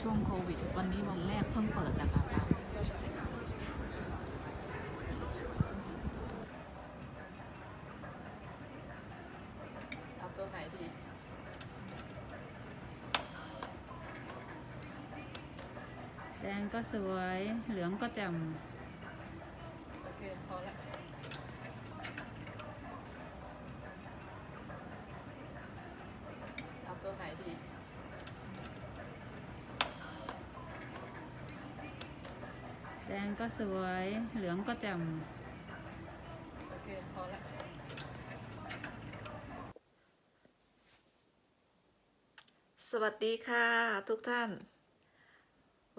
ช่วงโควิด วันนี้วันแรกเพิ่งเปิดนะคะป้าเอาตัวไหนดีแดงก็สวย เหลืองก็แจ่มโอเคพอละ งก็สวย เหลืองก็แจ่มโอเคพอละสวัสดีค่ะทุกท่าน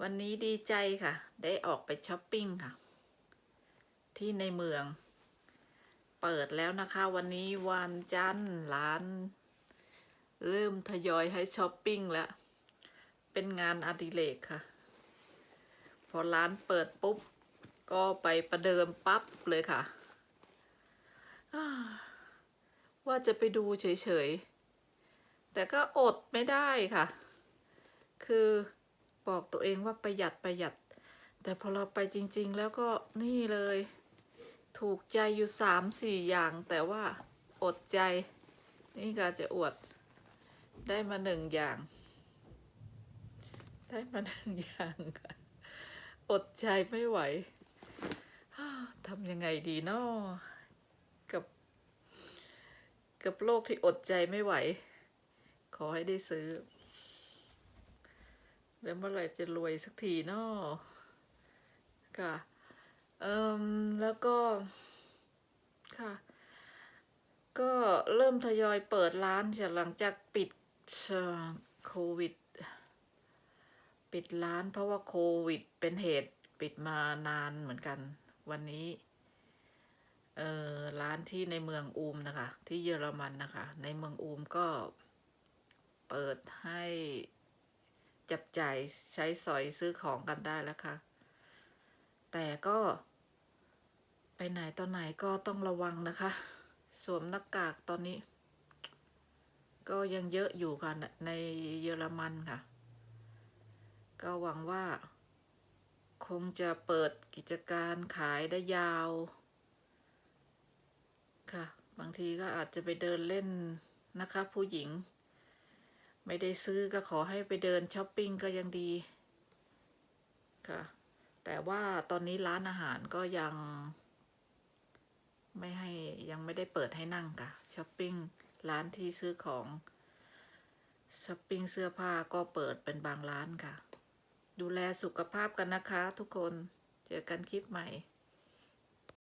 วันนี้ดีใจค่ะ ได้ออกไปช้อปปิ้งค่ะ ที่ในเมือง เปิดแล้วนะคะวันนี้วันจันทร์ร้าน เริ่มทยอยให้ช้อปปิ้งแล้ว เป็นงานอดิเรกค่ะ พอร้านเปิดปุ๊บ ก็ไปประเดิมปั๊บเลยค่ะ ว่าจะไปดูเฉยๆ แต่ก็อดไม่ได้ค่ะ คือบอกตัวเองว่าประหยัดประหยัด แต่พอเราไปจริงๆ แล้วก็นี่เลย ถูกใจอยู่สามสี่อย่าง แต่ว่าอดใจ นี่ก็จะอวด ได้มาหนึ่งอย่าง ได้มาหนึ่งอย่างค่ะ อดใจไม่ไหวทำยังไงดีนาะกับ กับโลกที่อดใจไม่ไหว ขอให้ได้ซื้อ แล้วเมื่อไหร่จะรวยสักทีนาะค่ะเอ่มแล้วก็ ค่ะ ก็เริ่มทยอยเปิดร้านจากหลังจากปิดโควิด ปิดร้านเพราะว่าโควิด เป็นเหตุปิดมานานเหมือนกัน วันนี้ เออร้านที่ในเมืองอูมนะคะ ที่เยอรมันนะคะ ในเมืองอูมก็เปิดให้จับจ่ายใช้สอยซื้อของกันได้แล้วค่ะ แต่ก็ไปไหนตอนไหนก็ต้องระวังนะคะ สวมหน้ากากตอนนี้ ก็ยังเยอะอยู่ค่ะในเยอรมันค่ะ ก็หวังว่า คงจะเปิดกิจการขายได้ยาว ค่ะ บางทีก็อาจจะไปเดินเล่นนะคะ ผู้หญิง ไม่ได้ซื้อก็ขอให้ไปเดินช้อปปิ้งก็ยังดี ค่ะ แต่ว่าตอนนี้ร้านอาหารก็ยัง ไม่ให้ยังไม่ได้เปิดให้นั่งค่ะช้อปปิ้งร้านที่ซื้อของช้อปปิ้งเสื้อผ้าก็เปิดเป็นบางร้านค่ะ ดูแลสุขภาพกันนะคะทุกคน เจอกันคลิปใหม่